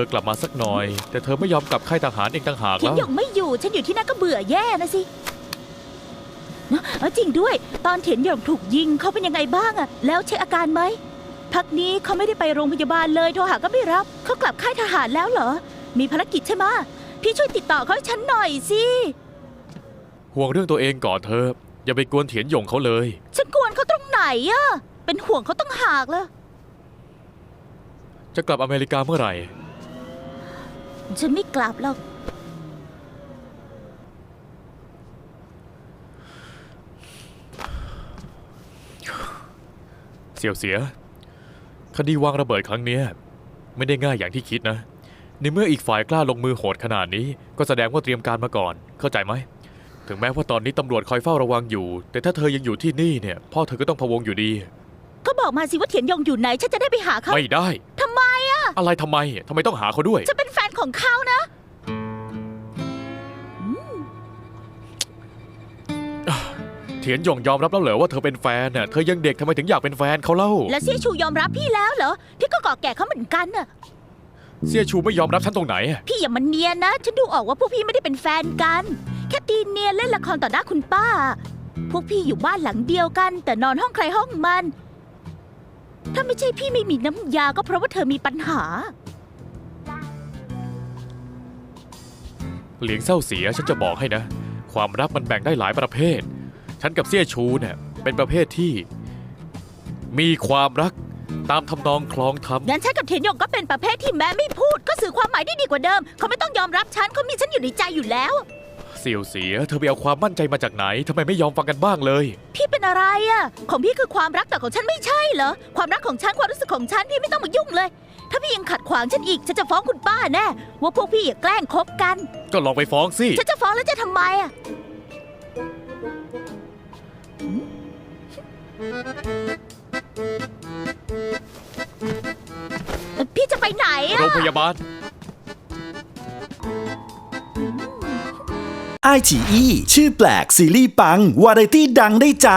ธอกลับมาสักหน่อย แต่เธอไม่ยอมกลับค่ายทหารเองต่างหากเทียแล้นวหยงไม่อยู่ ฉันอยู่ที่นั่นก็เบื่อแย่นะสิเนอะเออจริงด้วย ตอนเทียนหยงถูกยิงเขาเป็นยังไงบ้างอะแล้วเช็คอาการไหมพักนี้เขาไม่ได้ไปโรงพยาบาลเลยโทรหาก็ไม่รับเขากลับค่ายทหารแล้วเหรอ มีภารกิจใช่ไหมะพี่ช่วยติดต่อเขาให้ฉันหน่อยสิห่วงเรื่องตัวเองก่อนเธอะอย่าไปกวนเถียนหยงเขาเลย ฉันกวนเขาตรงไหนอะเป็นห่วงเขาต้องหากเลยจะกลับอเมริกาเมื่อไหร่ ฉันไม่กลับหรอก เสี่ยวเสีย คดีวางระเบิดครั้งเนี้ยไม่ได้ง่ายอย่างที่คิดนะ ในเมื่ออีกฝ่ายกล้าลงมือโหดขนาดนี้ ก็แสดงว่าเตรียมการมาก่อน เข้าใจไหม ถึงแม้ว่าตอนนี้ตำรวจคอยเฝ้าระวังอยู่ แต่ถ้าเธอยังอยู่ที่นี่เนี่ย พ่อเธอก็ต้องพะวงอยู่ดี ก็บอกมาสิว่าเถียนหยงอยู่ไหน ฉันจะได้ไปหาเขา ไม่ได้ ทำไมอะอะไรทำไมทำไมต้องหาเขาด้วยฉันเป็นแฟนของเขานะ เถียนหยงยอมรับแล้วเหรอว่าเธอเป็นแฟนน่ะเธอยังเด็กทำไมถึงอยากเป็นแฟนเขาเล่า แล้วเสี่ยชูยอมรับพี่แล้วเหรอ พี่ก็เกาะแก่เขาเหมือนกันน่ะ เสี่ยชูไม่ยอมรับฉันตรงไหนอะพี่อย่ามันเนียนนะ ฉันดูออกว่าพวกพี่ไม่ได้เป็นแฟนกัน แค่ตีเนียนเล่นละครต่อหน้าคุณป้า พวกพี่อยู่บ้านหลังเดียวกัน แต่นอนห้องใครห้องมัน ถ้าไม่ใช่พี่ไม่มีน้ำยาก็เพราะว่าเธอมีปัญหา เหลียงเศร้าเสียฉันจะบอกให้นะ ความรักมันแบ่งได้หลายประเภท ฉันกับเสี่ยชูเนี่ยเป็นประเภทที่ มีความรักตามทำนองคลองธรรมงั้นฉันกับเทียนหยงก็เป็นประเภทที่แม้ไม่พูด ก็สื่อความหมายได้ดีกว่าเดิม เขาไม่ต้องยอมรับฉันเขามีฉันอยู่ในใจอยู่แล้ว เสี่ยวเสีย เธอไปเอาความมั่นใจมาจากไหนทำไมไม่ยอมฟังกันบ้างเลย พี่เป็นอะไรอะของพี่คือความรักแต่ของฉันไม่ใช่เหรอ ความรักของฉันความรู้สึกของฉันพี่ไม่ต้องมายุ่งเลย ถ้าพี่ยังขัดขวางฉันอีก ฉันจะฟ้องคุณป้าแน่ว่าพวกพี่อย่าแกล้งคบกัน ก็ลองไปฟ้องสิ ฉันจะฟ้องแล้วจะทำไมอะเอ่อพี่จะไปไหนอะโรงพยาบาล ไอจีอีชื่อแปลกซีรีส์ปัง วาไรตี้ดังได้ใจ